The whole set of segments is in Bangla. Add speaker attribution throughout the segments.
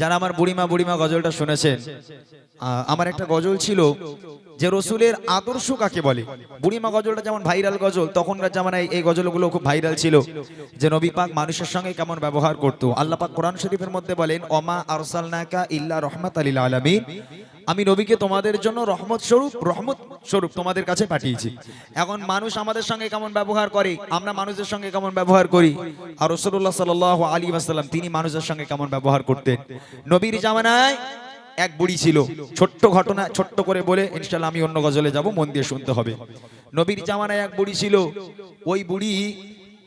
Speaker 1: যারা আমার বুড়িমা বুড়িমা গজলটা শুনেছেন আমার একটা গজল ছিল যে রসুলের আদর্শ কাকে বলে? বুড়িমা গজলটা যেমন ভাইরাল গজল, তখনকার জামানায় এই গজলগুলো খুব ভাইরাল ছিল যে নবী পাক মানুষের সঙ্গে কেমন ব্যবহার করতো। আল্লাপাক কোরআন শরীফের মধ্যে বলেন অমা আরসালনাকা ইল্লা রহমাত আলিল আলামিন। আমি নবীকে তোমাদের জন্য রহমত স্বরূপ রহমত স্বরূপ তোমাদের কাছে পাঠিয়েছি। এখন মানুষ আমাদের সঙ্গে কেমন ব্যবহার করে, আমরা মানুষের সঙ্গে কেমন ব্যবহার করি? আর রসুল্লাহ সাল আলী আসাল্লাম তিনি মানুষের সঙ্গে কেমন ব্যবহার করতেন? নবীর জামানায় এক বুড়ি ছিল। ছোট্ট ঘটনা, ছোট্ট করে বলে ইনশাল্লাহ আমি অন্য গজলে যাব, মন দিয়ে শুনতে হবে। নবীর জামানায় এক বুড়ি ছিল। ওই বুড়ি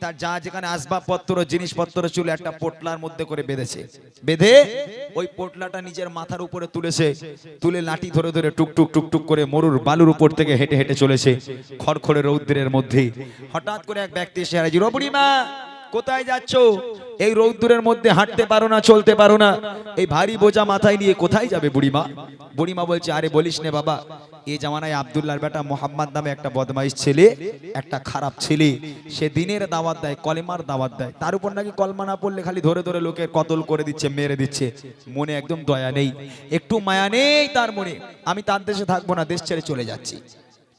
Speaker 1: তার যা যেখানে আসবাবপত্র, জিনিসপত্র ছিল, একটা পোটলার মধ্যে করে বেঁধেছে। বেঁধে ওই পোটলাটা নিজের মাথার উপরে তুলেছে, তুলে লাঠি ধরে ধরে টুক টুক টুক টুক করে মরুর বালুর উপর থেকে হেঁটে হেঁটে চলেছে খড়খড়ে রৌদ্রের মধ্যে। হঠাৎ করে এক ব্যক্তি এসে হারাজি বুড়িমা কোথায় যাচ্ছ? এই রৌদ্রের মধ্যে হাঁটতে পারো না, চলতে পারো না। এই ভারী বোঝা মাথায় নিয়ে কোথায় যাবে বুড়িমা? বুড়িমা বলছে, আরে বলিস নে বাবা এই জামানায় আবদুল্লাহর বেটা মোহাম্মদ নামে একটা বদমাইশ ছেলে, একটা খারাপ ছেলে। সে দিনের দাওয়াত দেয়, কলেমার দাওয়াত দেয়। তার উপর নাকি কলমা না পড়লে খালি ধরে ধরে লোকের কতল করে দিচ্ছে, মেরে দিচ্ছে। মনে একদম দয়া নেই। একটু মায়া নেই তার মনে। আমি তার দেশে থাকব না, দেশ ছেড়ে চলে যাচ্ছি।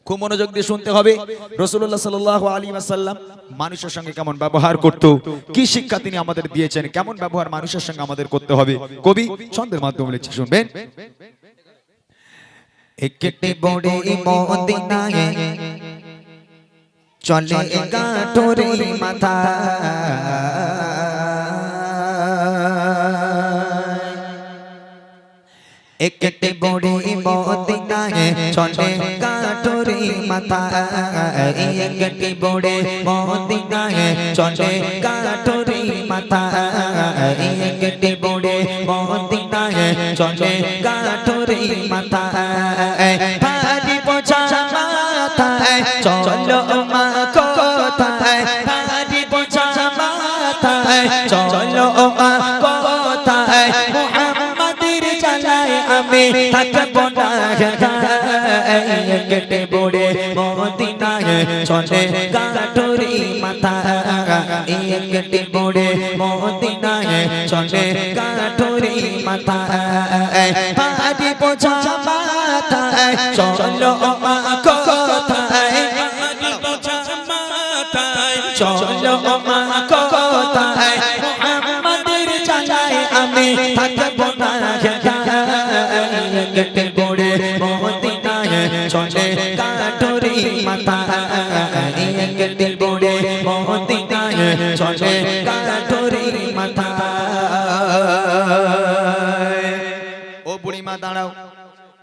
Speaker 1: খুব মনোযোগ দিয়ে শুনতে হবে। রসুল্লাহ সাল আলী আসাল্লাম মানুষের সঙ্গে কেমন ব্যবহার করত? কি শিক্ষা তিনি আমাদের দিয়েছেন? কেমন ব্যবহার মানুষের সঙ্গে আমাদের করতে হবে? কবি ছন্দের মাধ্যমে লিখছে, শুনবেন।
Speaker 2: চলে গাঠরে মাথা একটি বড়ে মদিনায় চলে মাথা একটি বড়ে মদিনায় চলে গাঠরে মাথা একটি বড়ে মদিনায় চলে গাঠরে মাথা। আমি থাকব না। কেটে বড়ে মদিনায় চলে কাটুরি মাথা। কেটে বড়ে মদিনায় চলে কাটুরি মাথা।
Speaker 1: ও বুড়িমা, দাঁড়াও।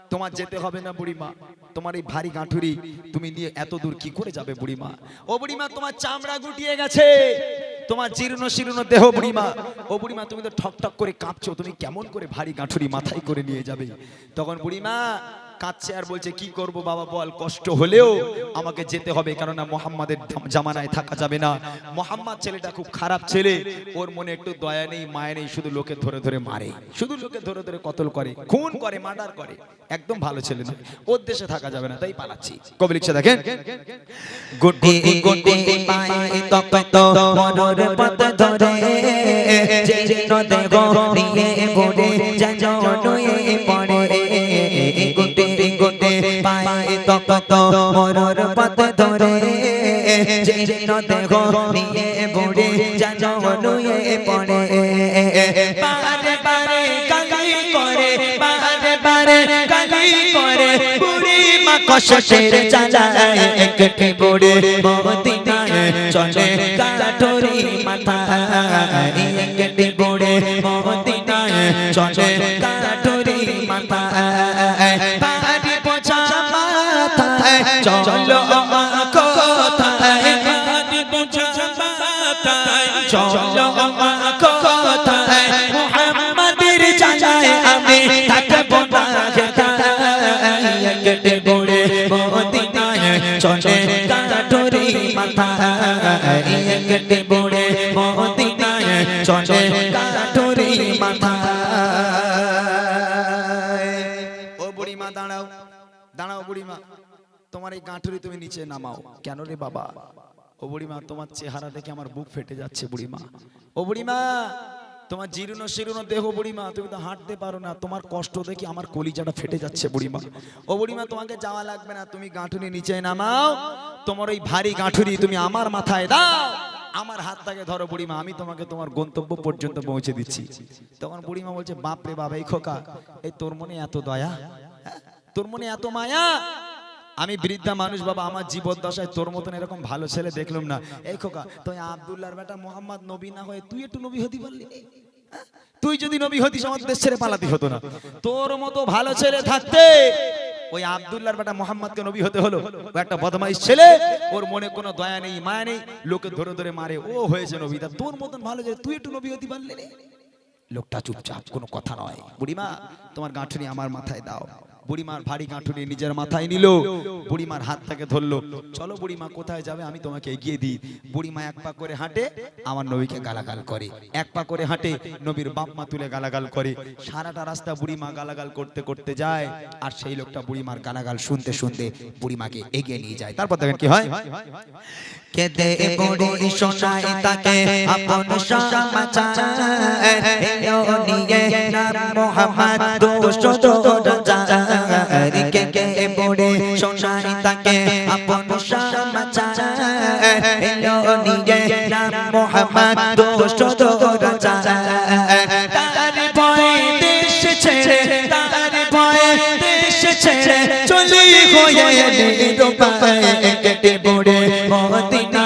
Speaker 1: তোমার যেতে হবে না বুড়িমা। তোমার এই ভারী গাঁঠুরি তুমি নিয়ে এত দূর কি করে যাবে বুড়িমা? ও বুড়িমা, তোমার চামড়া গুটিয়ে গেছে। তোমার জীর্ণ শীর্ণ দেহ বুড়িমা। ও বুড়িমা, তুমি তো ঠক ঠক করে কাঁপছো। তুমি কেমন করে ভারী গাঁঠুরি মাথায় করে নিয়ে যাবে? তখন বুড়িমা কাঁদছে আর বলছে কি করব বাবা বল কষ্ট হলেও আমাকে যেতে হবে কেননা মোহাম্মদের জামানায় থাকা যাবে না মোহাম্মদ ছেলেটা খুব খারাপ ছেলে ওর মনে একটু দয়া নেই মায়া নেই শুধু লোকে ধরে ধরে মারে শুধু লোকে ধরে ধরে কতল করে খুন করে মার্ডার করে একদম ভালো ছেলে নয় ওর দেশে থাকা যাবে না তাই পালাচ্ছি কবে লিখছে দেখেন
Speaker 2: গুটি গুটি পায়ে তপ্ত মনোর পথ ধরে জীর্ণ দেহ নিয়ে ঘুরে জনুয়ে পড়ে গুটি তপ্ত মনোর পথ ধরে জীর্ণ দেহ নিয়ে ঘুরে জনুয়ে পড়ে। করে করে, বুড়ি মা চালায় একটি বুড়ি। চলে কাঠরি মাথা একটি বুড়ি। চলে কেটে বড়ে মদিনায় চলে। কাঠরি মাথা কেটে বড়ে মদিনায় চলে। কাঠরি মাথা
Speaker 1: ও বুড়িমা, দাঁড়াও। দাঁড়াও বুড়িমা। তোমার এই গাঁঠুরি তুমি নিচে নামাও। কেন রে বাবা? ও বুড়িমা, তোমার চেহারা দেখে আমার বুক ফেটে যাচ্ছে বুড়িমা। ও বুড়িমা তোমার জীর্ণ শীর্ণ দেহ বুড়িমা তুমি তো হাঁটতে পারো না। তোমার কষ্ট দেখি আমার কলিজাটা ফেটে যাচ্ছে বুড়িমা। ও বুড়িমা তোমাকে যাওয়া লাগবে না। তুমি গাঁঠুনি নিচে নামাও। তোমার ওই ভারী গাঁঠুনি তুমি আমার মাথায় দাও। আমার হাতটাকে ধরো বুড়িমা আমি তোমাকে তোমার গন্তব্য পর্যন্ত পৌঁছে দিচ্ছি। তখন বুড়িমা বলছে বাপ রে বাবা এই খোকা এই তোর মনে এত দয়া? হ্যাঁ? তোর মনে এত মায়া? আমি বৃদ্ধা মানুষ বাবা, আমার জীবদ্দশায় তোর মতন এরকম ভালো ছেলে দেখলাম না। এই খোকা, তুই আব্দুল্লাহর বেটা মোহাম্মদ নবী না হয়ে তুই একটু নবী হতে পারলি হ্যাঁ? তুই যদি নবী হতিস, আমার দেশ ছেড়ে পালাতে হতো না। তোর মতো ভালো ছেলে থাকতে ওই আব্দুল্লাহর বেটা মোহাম্মদকে নবী হতে হলো। ও একটা বদমাইশ ছেলে, ওর মনে কোনো দয়া নেই, মায়া নেই, লোকে ধরে ধরে মারে, ও হয়েছে নবী। তা তোর মতন ভালো ছেলে তুই একটু নবী হতে পারলি লোকটা চুপচাপ, কোনো কথা নয়। বুড়িমা, তোমার গাঁঠুনি আমার মাথায় দাও। বুড়িমার ভারী গাঁঠুনি নিজের মাথায় নিল বুড়িমার হাত থেকে ধরলো। চলো বুড়িমা কোথায় যাবে? আমি তোমাকে এগিয়ে দিই। বুড়িমা এক পা করে হাঁটে আমার নবীকে গালাগাল করে। এক পা করে হাঁটে নবীর বাপ মা তুলে গালাগাল করে। সারাটা রাস্তা বুড়িমা গালাগাল করতে করতে যায় আর সেই লোকটা বুড়িমার গালাগাল শুনতে শুনতে বুড়িমাকে এগিয়ে নিয়ে যায়। তারপর দেখেন কি হয়?
Speaker 2: কেদে পড়ে শোনাই তাকে আপন সমাচার এও নিয়ে নাম মোহাম্মদ দোস্ত রাজার কে কে সোনারি তাকে আপন এও নিয়ে নাম মোহাম্মদ রাজার তার তার ভয়ে দেশ ছেড়ে নিরুপায় কেটে বড়ে মদিনায়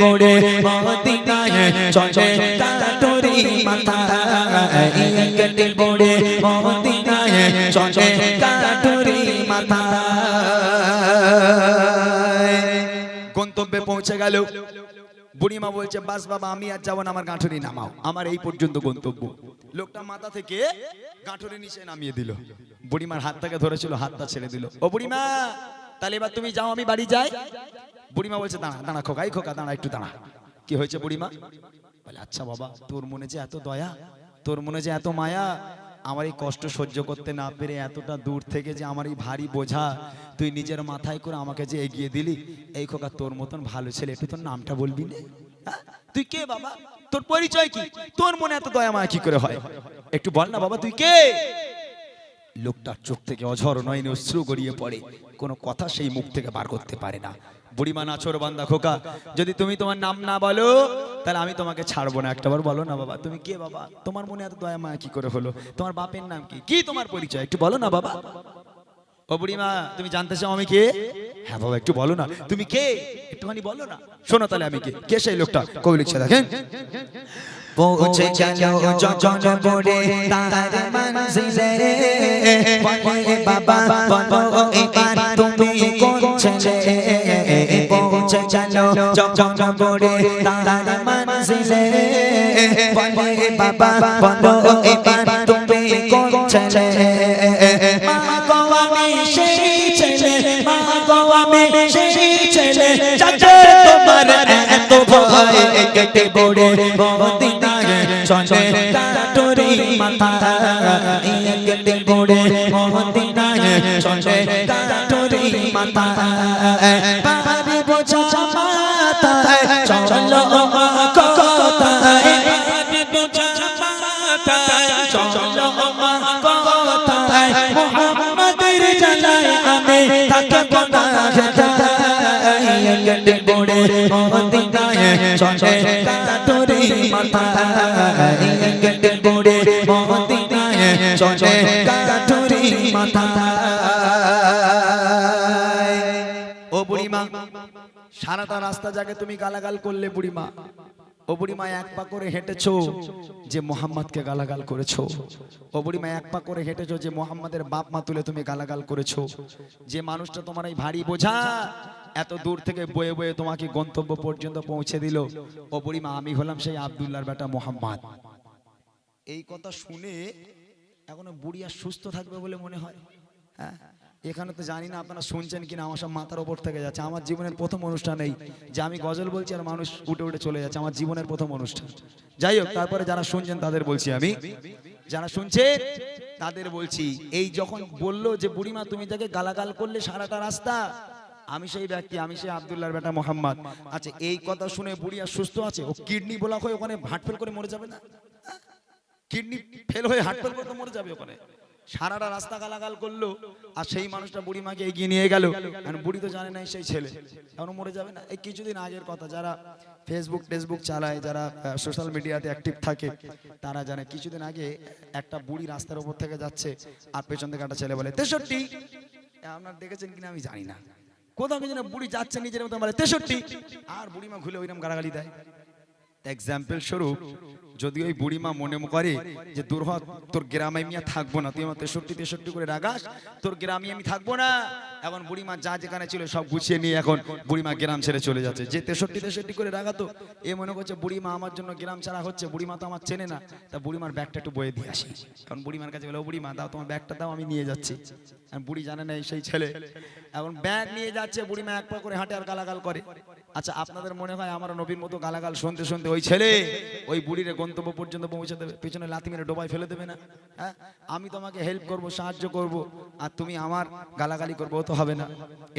Speaker 2: পড়ে মদিনায় চলে কাটুরি মাথা কেটে পড়ে মদিনায় চলে কাটুরি মাথা
Speaker 1: গন্তব্যে পৌঁছে গেল। বুড়িমা বলছে, বাস বাবা, আমি আর যাব আমার গাঁঠুরি নামাও। আমার এই পর্যন্ত গন্তব্য। লোকটা মাথা থেকে গাঁঠুরি নিচে নামিয়ে দিল। বুড়িমার হাত থেকে ধরেছিল, হাতটা ছেড়ে দিল। ও বুড়িমা তাহলে এবার তুমি যাও, আমি বাড়ি যাই। বুড়িমা বলছে, দাঁড়া দাঁড়া, খোকা, এই খোকা, দাঁড়া, একটু দাঁড়া। কি হয়েছে বুড়িমা? বলে আচ্ছা বাবা, তোর মনে যে এত দয়া, তোর মনে যে এত মায়া, আমার এই কষ্ট সহ্য করতে না পেরে এতটা দূর থেকে যে আমার এই ভারী বোঝা, তুই নিজের মাথায় করে আমাকে যে এগিয়ে দিলি, এই খোকা, তোর মতন ভালো ছেলে, একটু তোর নামটা বলবি না? হ্যাঁ? তুই কে বাবা? তোর পরিচয় কি? তোর মনে এত দয়া মায়া কি করে হয়? একটু বল না বাবা, তুই কে? লোকটার চোখ থেকে অঝর নয়নে অশ্রু গড়িয়ে পড়ে। কোনো কথা সেই মুখ থেকে বার করতে পারে না। বুড়িমা নাচর বান্দা খোকা, যদি তুমি তোমার নাম না বলো, তাহলে আমি তোমাকে ছাড়বো না। একটাবার বলো না বাবা, তুমি কে বাবা? তোমার মনে এত দয়া মায়া কি করে হলো? তোমার বাপের নাম কি? কি তোমার পরিচয়? একটু বলো না বাবা। ও বুড়িমা, তুমি জানতে চাও আমি কে? হ্যাঁ বাবা, একটু বলো না। তুমি কে? একটুখানি বলো না। শোনো তাহলে আমি কে। কে সেই লোকটা? কবি লিখছে, দেখেন।
Speaker 2: পৌঁছে বাবা, বলো এবার তুমি তুমি কোন ছেলে? এত ভয় কেটে চলে কাটুরি মাথা। কেটে পড়ে মদিনায় চলে কাটুরি মাথা। পাহাড়ি বোঝা মাথা চলো মুহাম্মাদের জানায় আমি থাকব না। কেটে পড়ে মদিনায় চলে
Speaker 1: সারাটা রাস্তা জাগে তুমি গালাগাল করলে বুড়িমা ও এক পা করে হেঁটেছো যে মোহাম্মদকে গালাগাল করেছ? ও এক পা করে হেঁটেছো যে মোহাম্মদের বাপ মা তুলে তুমি গালাগাল করেছ? যে মানুষটা তোমার এই ভারী বোঝা এত দূর থেকে বয়ে বয়ে তোমাকে গন্তব্য পর্যন্ত পৌঁছে দিল। ও আমি হলাম সেই আব্দুল্লাহর বেটা মোহাম্মদ। এই কথা শুনে এখনও বুড়ি আর সুস্থ থাকবে বলে মনে হয়। হ্যাঁ? এখানে তো জানি না আপনারা শুনছেন কিনা, আমার সব মাথার ওপর থেকে যাচ্ছে। আমার জীবনের প্রথম অনুষ্ঠান এই। যে আমি গজল বলছি আর মানুষ উঠে উঠে চলে যাচ্ছে, আমার জীবনের প্রথম অনুষ্ঠান। যাই হোক, তারপরে যারা শুনছেন তাদের বলছি আমি। যারা শুনছে তাদের বলছি, এই যখন বলল যে, বুড়িমা, তুমি তাকে গালাগাল করলে সারাটা রাস্তা, আমি সেই ব্যক্তি, আমি সেই আবদুল্লাহর বেটা মোহাম্মদ। আচ্ছা এই কথা শুনে বুড়ি আর সুস্থ আছে? ও কিডনি ব্লক হয়ে ওখানে হার্ট ফেল করে মরে যাবে না? কিডনি ফেল হয়ে হার্ট ফেল করে মরে যাবে ওখানে। সারাটা রাস্তা গালাগাল করল, আর সেই মানুষটা বুড়ি মাকে এগিয়ে নিয়ে গেল। আর বুড়ি তো জানে না সেই ছেলে। এখনও মরে যাবে না। এই কিছুদিন আগের কথা, যারা ফেসবুক টেসবুক চালায়, যারা সোশ্যাল মিডিয়াতে অ্যাক্টিভ থাকে, তারা জানে কিছুদিন আগে একটা বুড়ি রাস্তার উপর থেকে যাচ্ছে, আর পেছন থেকে একটা ছেলে বলে, তেষট্টি? আপনার দেখেছেন কিনা আমি জানি না। কোথাও কিছু না বুড়ি যাচ্ছে, নিজের মতো বলে, তেষট্টি? আর বুড়িমা ঘুলে ওইরকম গালাগালি দেয়। এক্সাম্পল স্বরূপ যদি ওই বুড়িমা মনে করে যে, দূর হ, তোর গ্রামে আমি আর থাকব না। তুই আমার তেষট্টি তেষট্টি করে রাগাস, তোর গ্রামে আমি থাকব না। এখন বুড়িমা যা যেখানে ছিল সব গুছিয়ে নিয়ে এখন বুড়িমা গ্রাম ছেড়ে চলে যাচ্ছে। যে তেষট্টি তেষট্টি করে রাগাতো, এ মনে করছে বুড়িমা আমার জন্য গ্রাম ছাড়া হচ্ছে বুড়িমা তো আমার চেনে না। তা বুড়িমার ব্যাগটা একটু বয়ে দিয়ে আসি। কারণ বুড়িমার কাছে বলে, "ও বুড়িমা দাও তোমার ব্যাগটা, দাও, আমি নিয়ে যাচ্ছি। আর বুড়ি জানে না সেই ছেলে। এখন ব্যাগ নিয়ে যাচ্ছে বুড়িমা এক পা করে হাঁটে আর গালাগাল করে। আচ্ছা আপনাদের মনে হয় আমার নবীর মতো গালাগাল শুনতে শুনতে ওই ছেলে, ওই বুড়ির গন্তব্য পর্যন্ত পৌঁছে দেবে। পেছনে লাথি মেরে ডোবায় ফেলে দেবে না। হ্যাঁ? আমি তোমাকে হেল্প করব, সাহায্য করব, আর তুমি আমার গালাগালি করব তো হবে না।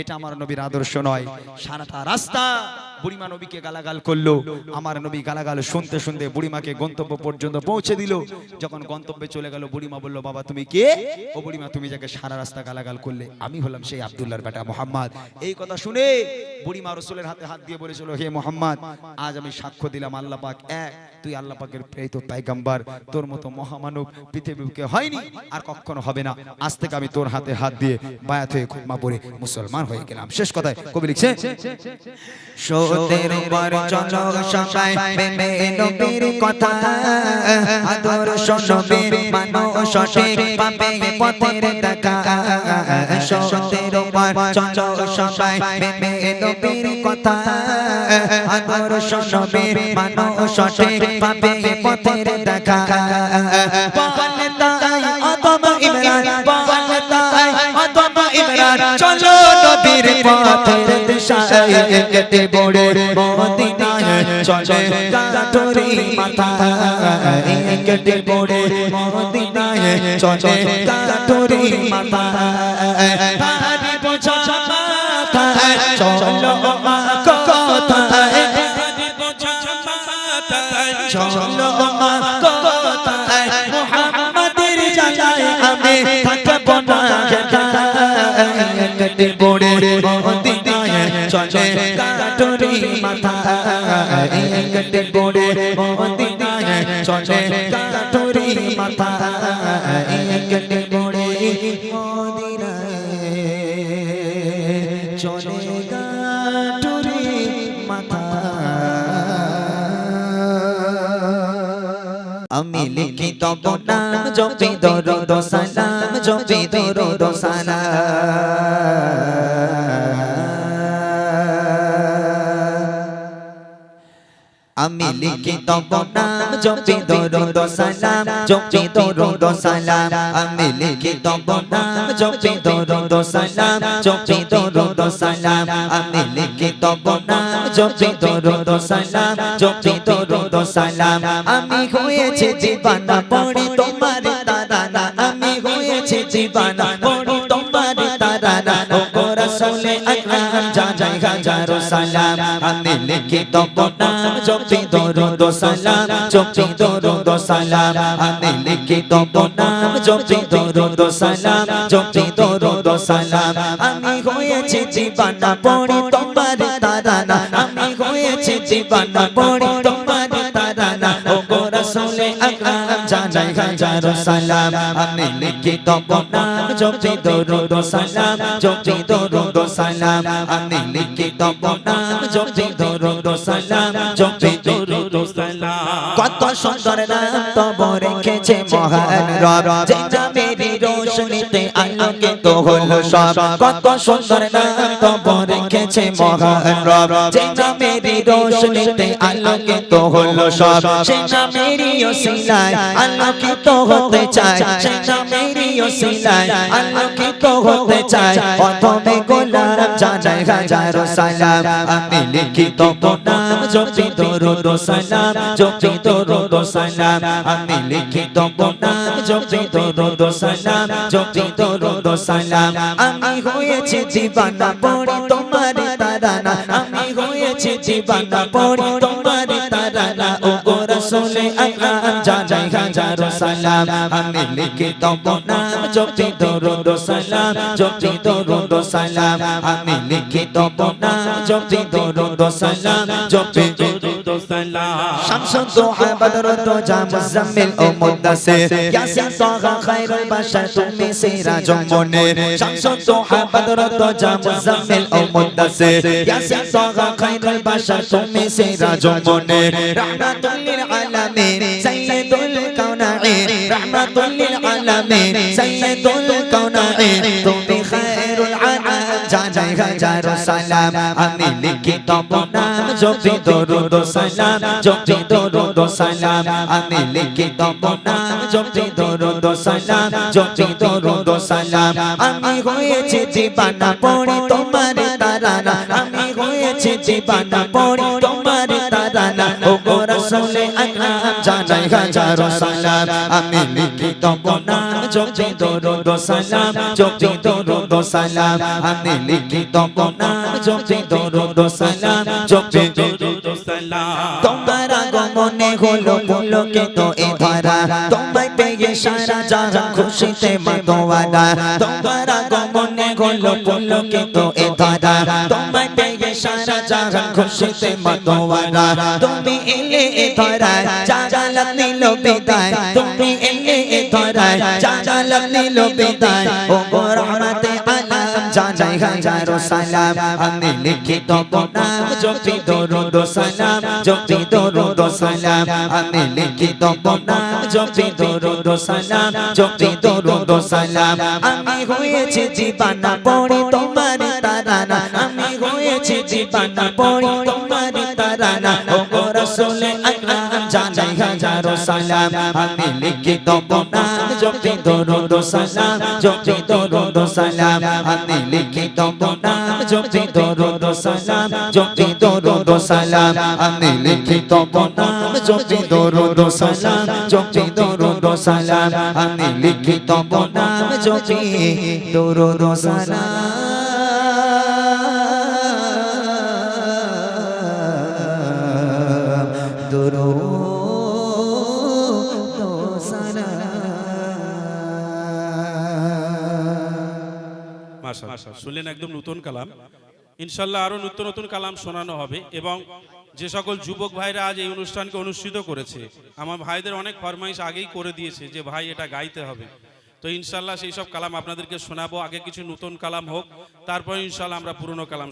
Speaker 1: এটা আমার নবীর আদর্শ নয়। সারাটা রাস্তা বুড়িমা নবীকে গালাগাল করল। আমার নবী গালাগাল শুনতে শুনতে বুড়িমাকে গন্তব্য পর্যন্ত পৌঁছে দিল। যখন গন্তব্যে চলে গেল, বুড়িমা বলল, বাবা, তুমি কে? ও বুড়িমা, তুমি যাকে সারা রাস্তা গালাগাল করলে, আমি হলাম সেই আব্দুল্লাহর বেটা মোহাম্মদ। এই কথা শুনে বুড়িমা রসুলের হাতে হাত দিয়ে বলেছিল, হে মোহাম্মদ, আজ আমি সাক্ষ্য দিলাম আল্লাহ পাক এক, তুই আল্লাহ পাকের প্রেরিত পাইগাম্বার, তোর মতো মহামানব পৃথিবীকে হয়নি আর কখনো হবে না। আজ থেকে আমি তোর হাতে হাত দিয়ে বায়াত হয়ে খুতমা পড়ে মুসলমান হয়ে গেলাম। শেষ কথায় কবি লিখছে,
Speaker 2: সতের পর চলো সবাই প্রেমে নবীর কথা, আদর্শ নবী মানো সঠিক পাবে পথের দেখা। সতের পর চলো সবাই প্রেমে নবীর কথা। আদর্শ নবী মানো সঠিক পাবে পথের দেখা। বলে তাই অতম ইমরান, বলে তাই অতম ইমরান। চলো নবীর পথের দিশায় কেটে বড়ে মদিনায় চলে কাঠরি মাথা কেটে বড়ে মদিনায় চলে বোঝা মাথা চলো মা কথায় চলো মা কথায় মুহাম্মাদের জানায় আমি থাকব না কেটে বড়ে মদিনায় চলে কাটরি মাথা কেটে বড়ে মদিনায় চলে কাটরি মাথা কেটে বড়ে মদিনায় আমি লিখি তব নাম জপি দরদ সালাম জপি দরদ সালাম। আমি লিখি তব নাম জপি দরদ সালাম জপি দরদ সালাম আমি লিখি তব নাম জপি দরদ সালাম জপি দরদ সালাম আমি লিখি তব নাম জপি দরদ সালাম জপি দরদ সালাম আমি হয়েছে জীবানা পড়ি তোমার তারানা আমি হয়েছে জীবানা পড়ি তোমার তারানা ও রাসূলে আকরাম জানাই হাজারো সালাম আমি লিখি তব নাম জপি দরুদ সালাম জপি দরুদ সালাম আমি লিখি তব নাম জপি দরুদ সালাম জপি দরুদ সালাম আমি হয়েছি জীবানা পড়ি তোমার তারানা আমি হয়েছি জীবানা পড়ি তোমার হাজারো সালাম আমি লিখি তব নাম জপি দরুদ সালাম জপি দরুদ সালাম আমি লিখি তব নাম জপি দরুদ সালাম জপি দরুদ সালাম কত সুন্দর নাম তব রেখেছে মহান রব। যে নামেরই রোশনীতে আলোকিত হলো সব। কত সুন্দর নাম তব রেখেছে মহান রব। যে নামেরই রোশনীতে আলোকিত হলো সব। সে নামেরই ওসিলায় আলোকিত হতে চাই সেই নামেরই ওসিলায় আলোকিত হতে চাই প্রথমে গোলাম জানাই হাজারো সালাম। আমি লিখি লিখিত নাম জপি দরুদ সালাম। জপি দরুদ সালাম। আমি লিখিত নাম জপি দরুদ সালাম জপি দরুদ সালাম আমি হয়েছি জীবানা পড়ি তোমার তারানা আমি হয়েছি জীবানা পড়ি তোমার তারানা ও গো রাসূলে আকরাম জানাই হাজারো সালাম আমি লিখিত নাম জপি দরুদ সালাম জপি দরুদ সালাম আমি লিখিত নাম জপি দরুদ সালাম জপি দরুদ তো সালাম শামসুদ দুহা বদরুদ দুজা মুজাম্মিল ও মুদাসসির। ইয়াসিন তাহা খায়রুল বাশার, তুমি সিরাজুম মুনির। শামসুদ দুহা বদরুদ দুজা মুজাম্মিল জানাই হাজারো সালাম আমি লিখিত নাম জপি দরুদ সালাম, জপি দরুদ সালাম, আমি লিখিত নাম জপি দরুদ সালাম, জপি দরুদ সালাম, আমি হয়েছি জীবানা পড়ি তোমার তারানা, আমি হয়েছি জীবানা পড়ি তোমার তারানা ও গো রাসূলে আকরাম জানাই হাজারো সালাম, আমি লিখিত নাম জপি দরুদ সালাম, জপি দরুদ সালাম, আমি লিখিত নাম জপি দরুদ সালাম, জপি দরুদ সালাম। তোমার আগমনে হলো পুলকে তো এ ধারা তোমায় পেয়ে সারা জাহান খুশিতে মাতোয়ারা। তোমার আগমনে হলো পুলকে তো এ ধারা তোমায় পেয়ে সারা জাহান খুশিতে মাতোয়ারা। তুমি এলে এ ধারায় জাগালাত নিল বিদায়। তুমি এলে এ ধারায় জাগালাত নিল বিদায়। ও রহমতে হাজারো সালাম, আমি লিখিত নাম জপি দরুদ সালাম জপি দরুদ সালাম, আমি লিখিত নাম জপি দরুদ সালাম জপি দরুদ সালাম। আমি হয়েছি জীবানা পড়ি তোমার তারানা, আমি হয়েছি জীবানা পড়ি তোমার তারানা। ও রাসূলে সালাম, আমি লিখিত নাম জপি দরুদ সালাম, জপি দরুদ সালাম, আমি লিখিত নাম জপি দরুদ সালাম, জপি দরুদ সালাম, আমি লিখিত নাম জপি দরুদ সালাম, জপি দরুদ সালাম, আমি লিখিত নাম জপি দরুদ সালাম।
Speaker 3: শুনলেন একদম নতুন কালাম। ইনশাল্লাহ আরও নতুন নতুন কালাম শোনানো হবে এবং যে সকল যুবক ভাইরা আজ এই অনুষ্ঠানকে অনুষ্ঠিত করেছে, আমার ভাইদের অনেক ফরমাইশ আগেই করে দিয়েছে যে, ভাই, এটা গাইতে হবে। তো ইনশাল্লাহ সেই সব কালাম আপনাদেরকে শোনাবো। আগে কিছু নতুন কালাম হোক, তারপর ইনশাল্লাহ আমরা পুরনো কালাম